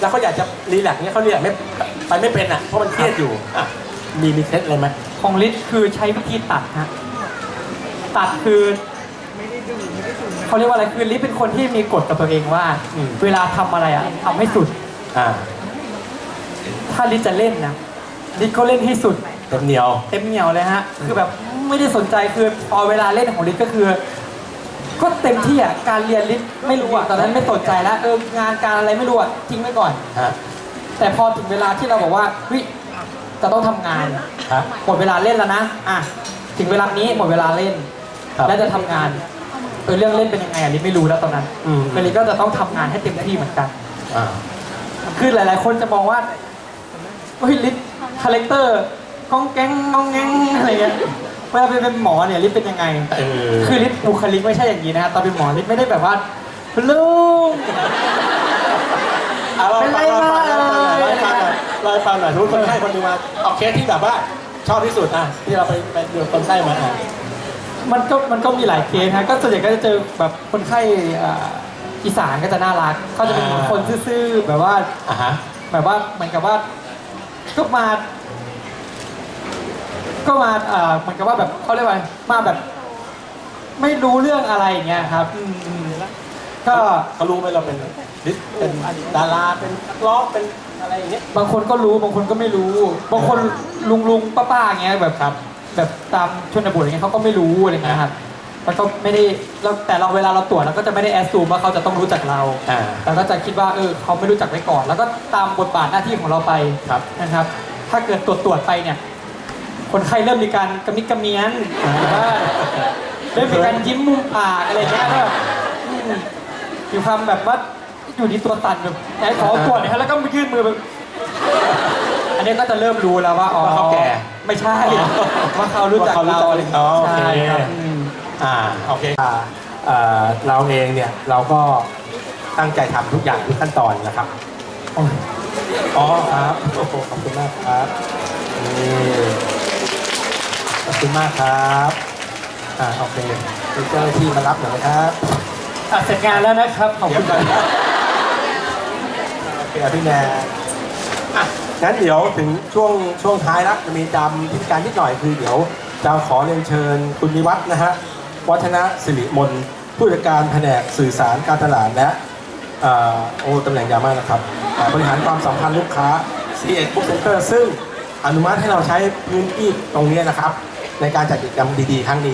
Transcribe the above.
แล้วเขาอยากจะรีแลกซ์เนี่ยเขารีแลกซ์ไม่ไปไม่เป็นอะเพราะมันเครียดอยู่อะมีมีเคล็ดอะไรไหมของลิศคือใช้วิธีตัดฮะตัดคือเขาเรียกว่าอะไรคือลิศเป็นคนที่มีกฎกับตัวเองว่า เวลาทำอะไรอะทำให้สุด อ่าถ้าลิศจะเล่นนะลิศก็เล่นให้สุด เต็มเหนียว เต็มเหนียวเลยฮะ คือแบบไม่ได้สนใจคือพอเวลาเล่นของลิศก็คือ ก็เต็มที่อะการเรียนลิศไม่รู้อะตอนนั้นไม่สนใจแล้วเอองานการอะไรไม่รู้อะทิ้งไว้ก่อน ฮะ แต่พอถึงเวลาที่เราบอกว่าเฮ้ยจะต้องทำงานฮะ หมดเวลาเล่นแล้วนะอะถึงเวลานี้หมดเวลาเล่น ครับ แล้วจะทำงานเออเรื่องเล่นเป็นยังไงอะลิศไม่รู้แล้วตอนนั้นอืมลิศก็จะต้องทำงานให้เต็มที่เหมือนกัน อ่า คือหลาย ๆ คนจะมองว่าเฮ้ยลิศคาแรคเตอร์ ก้องแก๊งงองแงงอะไรเงี้ยเวลาไปเป็นหมอเนี่ยลิศเป็นยังไง เออ คือลิศบุคลิกไม่ใช่อย่างนี้นะฮะตอนเป็นหมอลิศไม่ได้แบบว่าลุง อะเราเป็นไรฟังมาเราฟังหน่อยเราฟังหน่อยเราฟังหน่อยสมมติคนไข้คนหนึงมาเอาเคสที่แบบว่าชอบที่สุดอะที่เราไปไปดูคนไข้มาอะมันก็มันก็มีหลายเคสฮะก็ส่วนใหญ่ก็จะเจอแบบคนไข้อ่าอีสานก็จะน่ารักเขาจะเป็นเหมือนคนซื่อๆแบบว่า อะฮะ แบบว่าเหมือนกับว่าก็มา ก็มาเอ่อเหมือนกับว่าแบบเขาเรียกว่าอะไรมาแบบ ไม่รู้เรื่องอะไรอย่างเงี้ยครับอืมอืมก็เขารู้ไหมเราเป็นเป็นดาราเป็นนักร้องเป็นอะไรอย่างเงี้ย บางคนก็รู้บางคนก็ไม่รู้ บางคนลุงลุงป้าป้าอย่างเงี้ยแบบครับ แบบตามชนบทอย่างเงี้ยเขาก็ไม่รู้อะไรเงี้ยครับแล้วก็ไม่ได้แล้วแต่เราเวลาเราตรวจเราก็จะไม่ได้แอสซูมว่าเขาจะต้องรู้จักเรา อ่าแต่ก็จะคิดว่าเออเขาไม่รู้จักไว้ก่อน แล้วก็ตามบทบาทหน้าที่ของเราไปครับนะครับ ถ้าเกิดตรวจตรวจไปเนี่ย คนไข้เริ่มมีการกระมิดกระเมียนหรือว่าเริ่มมีการยิ้มมุมปากอะไรเงี้ยแล้วแบบอืมอยู่ความแบบว่าอยู่ที่ตัวสั่นแบบไหนขอตรวจหน่อยฮะแล้วก็ยื่นมือแบบอันนี้ก็จะเริ่มรู้แล้วว่าอ๋อว่าเขาแก่ไม่ใช่ว่าเขารู้จักว่าเขารู้เราจักอะไรอย่างอ๋เงี้อยโอเค ใช่ครับอืม อ่าโอเค อ่าเอ่อเราเองเนี่ยเราก็ตั้งใจทำทุกอย่างทุกขั้นตอนนะครับอ๋อครับโอ้โหขอบคุณมากครับนี่ ขอบคุณมากครับอ่าโอเคเป็นเจ้าหน้าที่มารับหน่อยนะครับอะเสร็จงานแล้วนะครับ ขอบคุณครับโอเคอะพี่แนนอะงั้นเดี๋ยวถึงช่วงช่วงท้ายแล้วจะมีจำพิธีการนิดหน่อยคือเดี๋ยวจะขอเรียนเชิญคุณนิวัฒน์นะฮะวัฒนสิริมนผู้จัดการแผนกสื่อสารการตลาดและอ่าโอ้ตำแหน่งยาวมากนะครับอ่าบริหารความสัมพันธ์ลูกค้า C1 Book Center ซึ่ง อนุมัติให้เราใช้พื้นที่ตรงนี้นะครับ ในการจัดกิจกรรมดีๆครั้งนี้